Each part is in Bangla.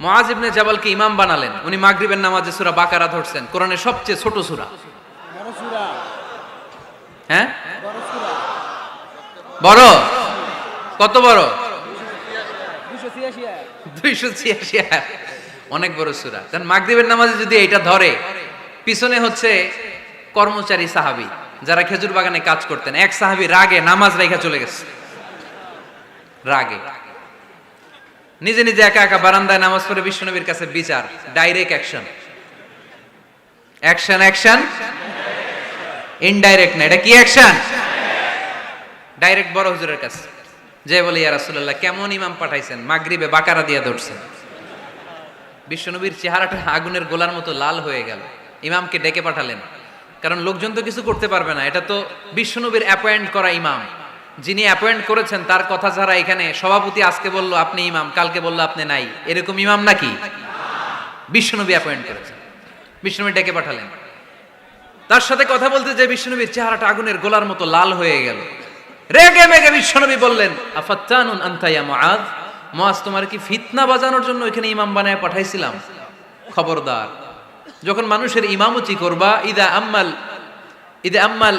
মুআজ ইবনে জাবালকে ইমাম বানালেন। উনি মাগরিবের নামাজে সূরা বাকারা ধরছেন। কোরআনের সবচেয়ে ছোট সূরা। হ্যাঁ? বড় কত বড়? দুইশো ছিয়াশি অনেক বড় সূরা। কারণ মাগরিবের নামাজে যদি এটা ধরে পিছনে হচ্ছে কর্মচারী সাহাবী যারা খেজুর বাগানে কাজ করতেন। এক সাহাবী রাগে নামাজ রেখা চলে গেছে। রাগে। নিজে নিজে একা একা বারান্দায় নামাজ পড়ে বিশ্বনবীর কাছে বিচার direct action action action indirect না, এটা কি অ্যাকশন ডাইরেক্ট বড় হুজুরের কাছে। যে বলে, ইয়া রাসূলুল্লাহ, কেমন ইমাম পাঠাইছেন? মাগরিবে বাকারা দিয়া ধরছেন। বিশ্বনবীর চেহারাটা আগুনের গোলার মতো লাল হয়ে গেল। ইমামকে ডেকে পাঠালেন। কারণ লোকজন তো কিছু করতে পারবে না। এটা তো বিশ্বনবীর অ্যাপয়েন্ট করা ইমাম। যিনি অ্যাপয়েন্ট করেছেন, তার কথা ছাড়া এখানে, সভাপতি আজকে বলল, আপনি ইমাম, কালকে বলল, আপনি নাই। এরকম ইমাম নাকি? বিশ্বনবী অ্যাপয়েন্ট করেছেন। বিশ্বনবী ডেকে পাঠালেন। তার সাথে কথা বলতে যে বিশ্বনবীর চেহারাটা আগুনের গোলার মতো লাল হয়ে গেল। রেগে মেগে বিশ্বনবী বললেন, আফাত্তানুন আনতা ইয়া মুআজ মুআজ তোমার কি ফিতনা বাজানোর জন্য এখানে ইমাম বানায় পাঠাইছিলাম? খবরদার, যখন মানুষের ইমামতি করবা, ইদা আম্মাল ইদা আম্মাল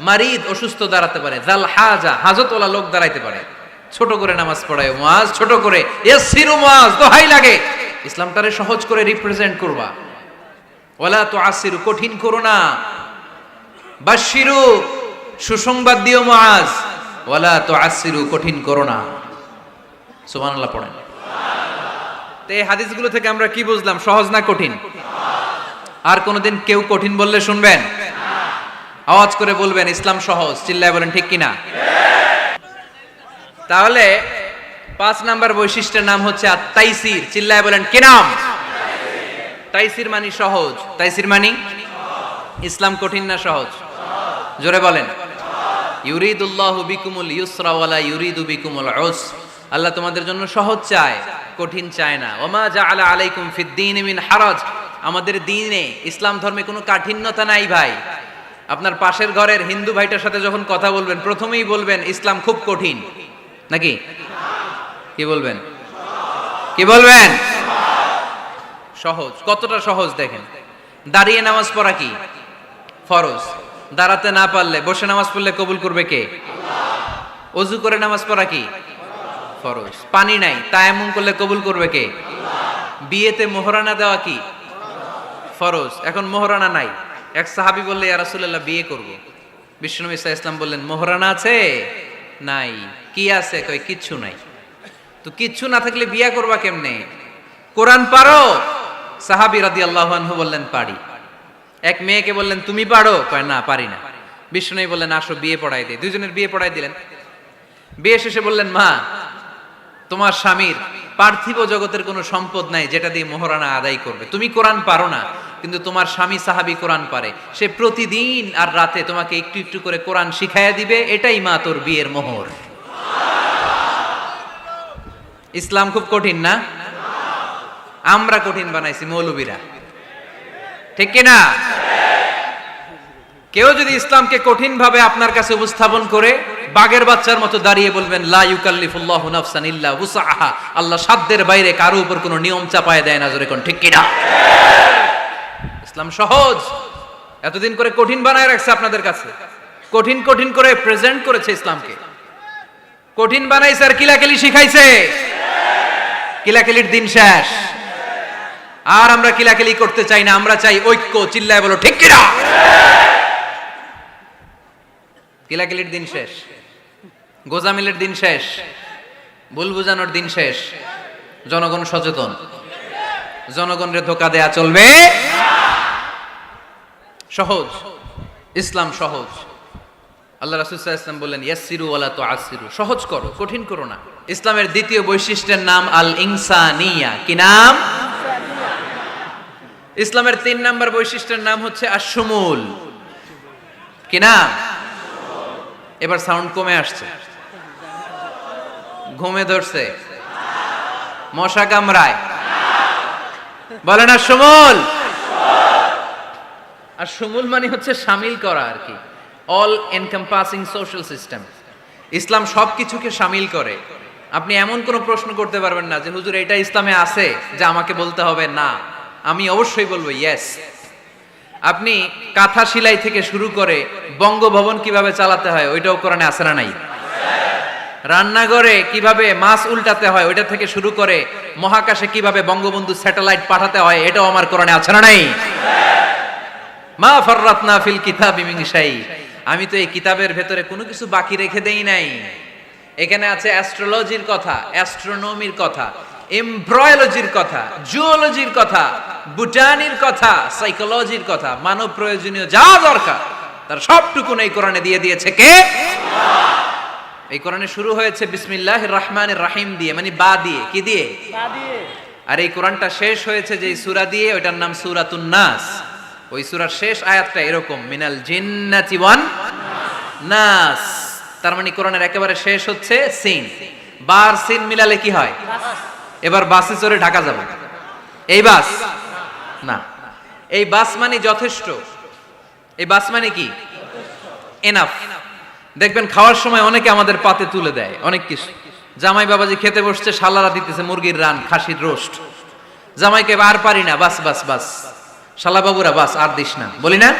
মারিদ অসুস্থ দাঁড়াতে পারে জাল হাজা, হাজতওয়ালা লোক দাঁড়াইতে পারে। ছোট করে নামাজ পড়ায় মাজ ছোট করে ইয়াসিরু মাজ দোহাই লাগে। ইসলামটারে সহজ করে রিপ্রেজেন্ট করবা। ওয়ালা তো আসিরু কঠিন করো না। বা বাশিরু সুসংবাদ দিও মাজ ওয়ালা তো আসিরু কঠিন করো না। সুবহানাল্লাহ পড়েন। তো এই হাদিসগুলো থেকে আমরা কি বুঝলাম, সহজ না কঠিন? আর কোনোদিন কেউ কঠিন বললে শুনবেন? আওয়াজ করে বলবেন, ইসলাম সহজ। চিল্লায় বলেন, ঠিক কিনা? তাহলে পাঁচ নাম্বার বৈশিষ্ট্যের নাম হচ্ছে তাইসির। চিল্লায় বলেন, কি নাম? তাইসির মানি সহজ। তাইসির মানি? ইসলাম কঠিন না সহজ? জোরে বলেন। ইউরিদুল্লাহু বিকুমুল ইউসরা ওয়ালা ইউরিদু বিকুমুল উস আল্লাহ তোমাদের জন্য সহজ চায়, কঠিন চায় না। ওমা জাআলা আলাইকুম ফিদ্দিন মিন হারাজ। আমাদের দিনে ইসলাম ধর্মে কোনো কাঠিন্যতা নাই ভাই। আপনার পাশের ঘরের হিন্দু ভাইটার সাথে যখন কথা বলবেন, প্রথমেই বলবেন, ইসলাম খুব কঠিন। নাকি? কি বলবেন? কি বলবেন? সহজ। কতটা সহজ দেখেন। দাঁড়িয়ে নামাজ পড়া কি? ফরজ। দাঁড়াতে না পারলে, বসে নামাজ পড়লে কবুল করবে কে? অজু করে নামাজ পড়া কি? ফরজ। পানি নাই, তায়াম্মুম করলে কবুল করবে কে? বিয়েতে মোহরানা দেওয়া কি? ফরজ। এখন মোহরানা নাই। এক সাহাবি বললে, ইয়া রাসূলুল্লাহ, বিয়ে করব। বিষ্ণু ইসা ইসলাম বললেন, মোহরানা আছে? নাই। কি আছে? কই কিচ্ছু নাই। তো কিচ্ছু না থাকলে বিয়ে করবা কেমনে? কোরআন পারো? সাহাবি রাদিয়াল্লাহু আনহু বললেন, পারি। এক মেয়েকে বললেন, তুমি পারো? কয়, না, পারি না। বিষ্ণু বললেন, আসো, বিয়ে পড়াই দিই দুজনের বিয়ে পড়াই দিলেন। বিয়ে শেষে বললেন, মা, তোমার স্বামীর পার্থিব জগতের কোনো সম্পদ নাই, যেটা দিয়ে মোহরানা আদায় করবে। তুমি কোরআন পারো না। কিন্তু তোমার স্বামী সাহাবি কোরআন পারে। সে প্রতিদিন আর রাতে তোমাকে একটু একটু করে কোরআন শিখাইয়া দিবে, এটাই মা তোর বিয়ের মোহর। ইসলাম খুব কঠিন না? আমরা কঠিন বানাইছি মৌলবীরা। ঠিক কিনা? কেউ যদি ইসলামকে কঠিন ভাবে আপনার কাছে উপস্থাপন করে বাগের বাচ্চার মতো দাঁড়িয়ে বলবেন, লা আল্লাহ সাধ্যের বাইরে কারও উপর কোনো নিয়ম চাপায় দেয় না, জোরে কোন ঠিক কিনা? ইসলাম সহজ। এতদিন করে কঠিন বানায় রাখছে আপনাদের কাছে। কঠিন কঠিন করে প্রেজেন্ট করেছে ইসলামকে। কঠিন বানাইছে আর কিলাকিলি শিখাইছে। কিলাকিলির দিন শেষ। আর আমরা কিলাকিলি করতে চাই না, আমরা চাই ঐক্য, চিল্লায় বলো, ঠিক কিনা? কিলাকিলির দিন শেষ। গোজামিলের দিন শেষ। ভুল বুঝানোর দিন শেষ। জনগণ সচেতন। জনগণের ধোকা দেয়া চলবে। সহজ, ইসলাম সহজ। আল্লাহ রাসুল ইসলাম বললেন ইয়াসিরু ওয়ালা তো আসিরু সহজ করো, কঠিন করো না। ইসলামের দ্বিতীয় বৈশিষ্ট্যের নাম আল ইনসানিয়া কি নাম? ইসলামের তিন নাম্বার বৈশিষ্ট্যের নাম হচ্ছে আসমুল কি না এবার সাউন্ড কমে আসছে। ঘুমে ধরছে। মশা কামড়ায়। বলেন আসমুল আর সমুল মানে হচ্ছে সামিল করা আর কি। অল এনকম্পাসিং সোশ্যাল সিস্টেম ইসলাম সব কিছুকে সামিল করে। আপনি এমন কোনো প্রশ্ন করতে পারবেন না যে, হুজুর, এটা ইসলামে আছে যে আমাকে বলতে হবে? না। আমি অবশ্যই বলব ইয়েস আপনি কাঁথা সিলাই থেকে শুরু করে বঙ্গভবন কীভাবে চালাতে হয়, ওইটাও কোরআনে আছে না নাই? রান্নাঘরে কীভাবে মাছ উল্টাতে হয়, ওইটা থেকে শুরু করে মহাকাশে কীভাবে বঙ্গবন্ধু স্যাটেলাইট পাঠাতে হয়, এটাও আমার কোরআনে আছে না নাই? মা ফররাতনা ফিল কিতাব মিংসাই আমি তো এই কিতাবের ভেতরে কোনো কিছু বাকি রেখে দেই নাই। এখানে আছে অ্যাস্ট্রোলজির কথা অ্যাস্ট্রোনমির কথা এমব্রয়োলজির কথা জুওলজির কথা বুটানির কথা সাইকোলজির কথা মানব প্রয়োজনীয় যা দরকার তার সবটুকুন এই কোরআনে দিয়ে দিয়েছে কে? এই কোরআনে শুরু হয়েছে বিসমিল্লাহ রহমান রাহিম দিয়ে মানে বা দিয়ে কি দিয়ে? আর এই কোরআনটা শেষ হয়েছে যে সূরা দিয়ে ওইটার নাম সূরাতুন নাস। ওই সূরার শেষ আয়াতটা এরকম, মিনাল জিন্নাতি ওয়ান নাস। তার মানে কোরআনের একেবারে শেষ হচ্ছে সিন। বার সিন মিলালে কি হয়? এবার বাসে চড়ে ঢাকা যাবে। এই বাস? না। এই বাস মানে যথেষ্ট। এই বাস মানে কি? এনাফ। দেখবেন খাওয়ার সময় অনেকে আমাদের পাতে তুলে দেয়, অনেক কিছু। জামাই বাবাজি খেতে বসছে, শালারা দিতেছে মুরগির রান, খাসির রোস্ট। জামাইকে আর পারি না, বাস বাস বাস। শালা বাবুরা, বাস, আর দিস না। বলি না?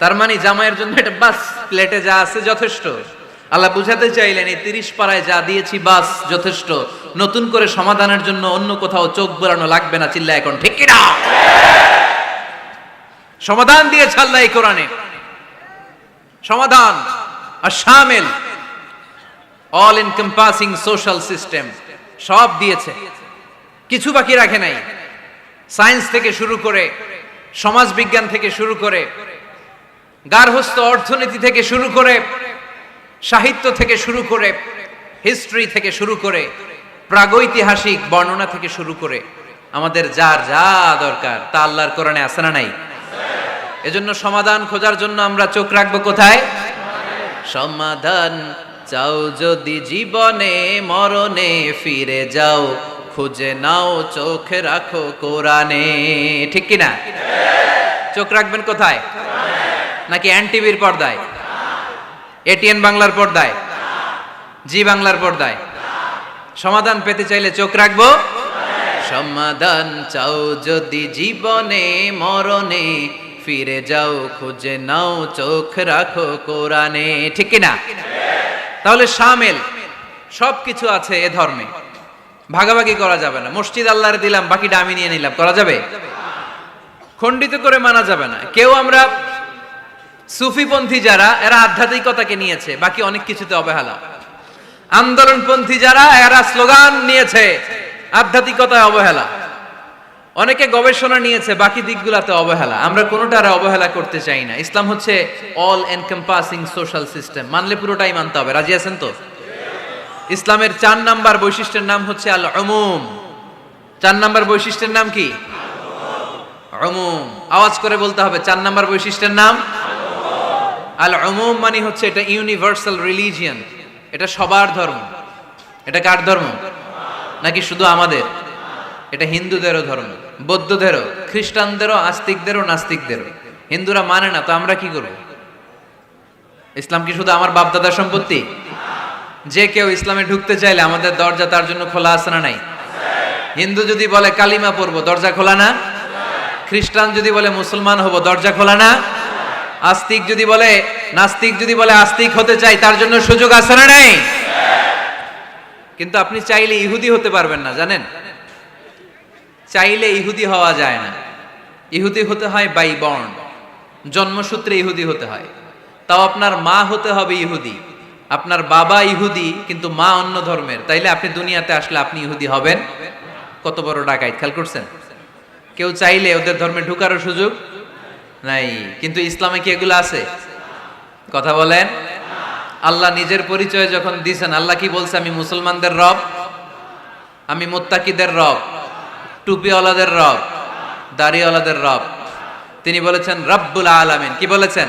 তার মানে জামাইয়ের জন্য এটা বাস প্লেটে যা আছে যথেষ্ট। আল্লাহ বুঝাতে চাইলেন, এই তিরিশ পাড়ায় যা দিয়েছি বাস যথেষ্ট। নতুন করে সমাধানের জন্য অন্য কোথাও চোখ বোলানো লাগবে না চিল্লা এখন, ঠিক কিনা? সমাধান দিয়েছে আল্লাহ এই কোরআনে। সমাধান, আর শামিল অল এনকম্পাসিং সোশ্যাল সিস্টেম সব দিয়েছে। কিছু বাকি রাখে নাই। সায়েন্স থেকে শুরু করে সমাজ বিজ্ঞান থেকে শুরু করে গার্হস্থ অর্থনীতি থেকে শুরু করে, সাহিত্য থেকে শুরু করে, হিস্ট্রি থেকে শুরু করে, প্রাগৈতিহাসিক বর্ণনা থেকে শুরু করে, আমাদের যার যা দরকার তা আল্লাহর কোরআনে আছে না নাই? এজন্য সমাধান খোঁজার জন্য আমরা চোখ রাখব কোথায়? সমাধান চাও যদি জীবনে, মরণে ফিরে যাও। খুঁজে নাও, চোখ রাখো কোরআনে। ঠিক কি না চোখ রাখবেন কোথায়? নাকি এন টিভির পর্দায়? এটিএন বাংলার পর্দায়? জি বাংলার পর্দায়। সমাধান পেতে চাইলে চোখ রাখব? সমাধান চাও যদি জীবনে, মরণে, ফিরে যাও, খুঁজে নাও, চোখ রাখো কোরআনে। ঠিক কি না তাহলে শামেল সব কিছু আছে এ ধর্মে। ভাগাভাগি করা যাবে না। মসজিদ আল্লাহরে দিলাম, বাকিটা আমি নিয়ে নিলাম। করা যাবে? খণ্ডিত করে মানা যাবে না। কেউ আমরা সুফিপন্থী যারা, এরা আধ্যাত্মিকতাকে নিয়েছে, বাকি অনেক কিছুতে অবহেলা। আন্দোলনপন্থী যারা, এরা স্লোগান নিয়েছে, আধ্যাত্মিকতায় অবহেলা। অনেকে গবেষণা নিয়েছে, বাকি দিকগুলাতে অবহেলা। আমরা কোনোটারে অবহেলা করতে চাই না। ইসলাম হচ্ছে অল এনকম্পাসিং সোশ্যাল সিস্টেম মানলে পুরোটাই মানতে হবে। রাজি আছেন তো? ইসলামের চার নাম্বার বৈশিষ্ট্যের নাম হচ্ছে আল অমুম চার নাম্বার বৈশিষ্ট্যের নাম কি? অমুম আওয়াজ করে বলতে হবে, চার নাম্বার বৈশিষ্ট্যের নাম? আল অমুম মানে হচ্ছে এটা ইউনিভার্সাল রিলিজিয়ান এটা সবার ধর্ম। এটা কার ধর্ম? নাকি শুধু আমাদের? এটা হিন্দুদেরও ধর্ম, বৌদ্ধদেরও, খ্রিস্টানদেরও, আস্তিকদেরও, নাস্তিকদেরও। হিন্দুরা মানে না, তো আমরা কি করব? ইসলাম কি শুধু আমার বাপদাদার সম্পত্তি? যে কেউ ইসলামে ঢুকতে চাইলে আমাদের দরজা তার জন্য খোলা আছে না নাই? হিন্দু যদি বলে কালিমা পড়ব, দরজা খোলা না? খ্রিস্টান যদি বলে মুসলমান হব, দরজা খোলা না? আস্তিক যদি বলে, নাস্তিক যদি বলে আস্তিক হতে চাই, তার জন্য সুযোগ আছে না নাই? কিন্তু আপনি চাইলে ইহুদি হতে পারবেন না, জানেন? চাইলে ইহুদি হওয়া যায় না। ইহুদি হতে হয় বাই বর্ণ জন্মসূত্রে ইহুদি হতে হয়। তাও আপনার মা হতে হবে ইহুদি। আপনার বাবা ইহুদি, কিন্তু মা অন্য ধর্মের। তাইলে আপনি দুনিয়াতে আসলে আপনি ইহুদি হবেন? কত বড় ডাকাইত, খেয়াল করছেন? কেউ চাইলে ওদের ধর্মে ঢুকারও সুযোগ নাই, কিন্তু ইসলামে কি এগুলো আছে? কথা বলেন। আল্লাহ নিজের পরিচয় যখন দিছেন, আল্লাহ কি বলছে, আমি মুসলমানদের রব, আমি মোত্তাকিদের রব, টুপিওয়ালাদের রব, দাড়িওয়ালাদের রব। তিনি বলেছেন, রব্বুল আলামিন। কি বলেছেন?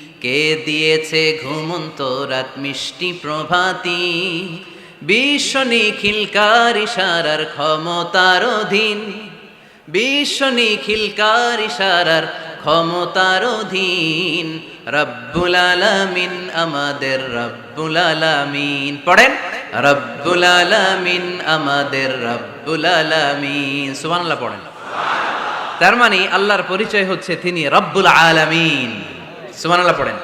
কে দিয়েছে ঘুমন্ত রাত মিষ্টি প্রভাতী? বিশ্ব নিখিলকার ইশারার ক্ষমতার অধীন? বিশ্ব নিখিলকার ইশারার ক্ষমতার অধীন? রব্বুল আলামিন আমাদের রব্বুল আলামিন। পড়েন? রব্বুল আলামিন আমাদের রব্বুল আলামিন। সুবহানাল্লাহ পড়েন। তার মানে আল্লাহর পরিচয় হচ্ছে তিনি রব্বুল আলামিন। সুবহানাল্লাহ পড়েন।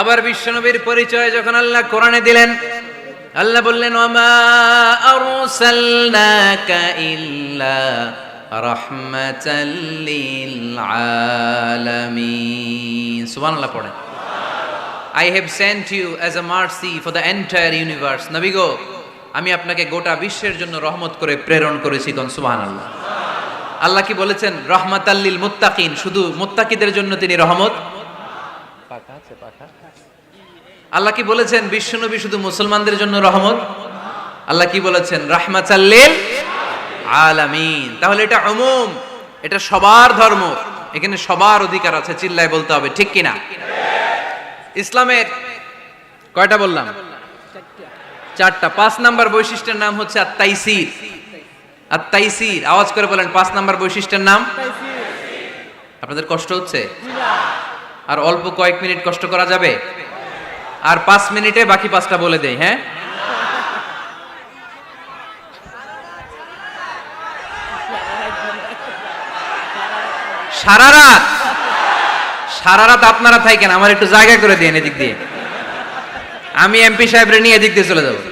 আবার বিশ্বনবীর পরিচয় যখন আল্লাহ কোরআনে দিলেন, আল্লাহ বললেন পড়েন। I sent you as mercy for universe আমি আপনাকে গোটা বিশ্বের জন্য রহমত করে প্রেরণ করেছি কোন সুবহানাল্লাহ। আল্লাহ কি বলেছেন? রহমাতাল্লিল মুত্তাকিন, শুধু মুত্তাকিদের জন্য তিনি রহমত। আল্লাহ কি বলেছেন? বিশ্বনবী শুধু মুসলমানদের জন্য রহমত। আল্লাহ কি বলেছেন? রাহমাতাল্লিল আলামিন। তাহলে এটা উমুম, এটা সবার ধর্ম। এখানে সবার অধিকার আছে, চিল্লায় বলতে হবে, ঠিক কিনা? ইসলামের কয়টা বললাম? চারটা। পাঁচ নাম্বার বৈশিষ্ট্যের নাম হচ্ছে আত্মাইসির আত্মাইসির আওয়াজ করে বলেন পাঁচ নাম্বার বৈশিষ্ট্যের নাম? আপনাদের কষ্ট হচ্ছে? আর অল্প কয়েক মিনিট কষ্ট করা যাবে? আর পাঁচ মিনিটে বাকি পাঁচটা বলে দেই হ্যাঁ? সারা রাত! সারা রাত আপনারা থাকেন আমার একটু জায়গা করে দিন এদিক দিয়ে। আমি এমপি সাহেবরে নিয়ে এদিক দিয়ে চলে যাব।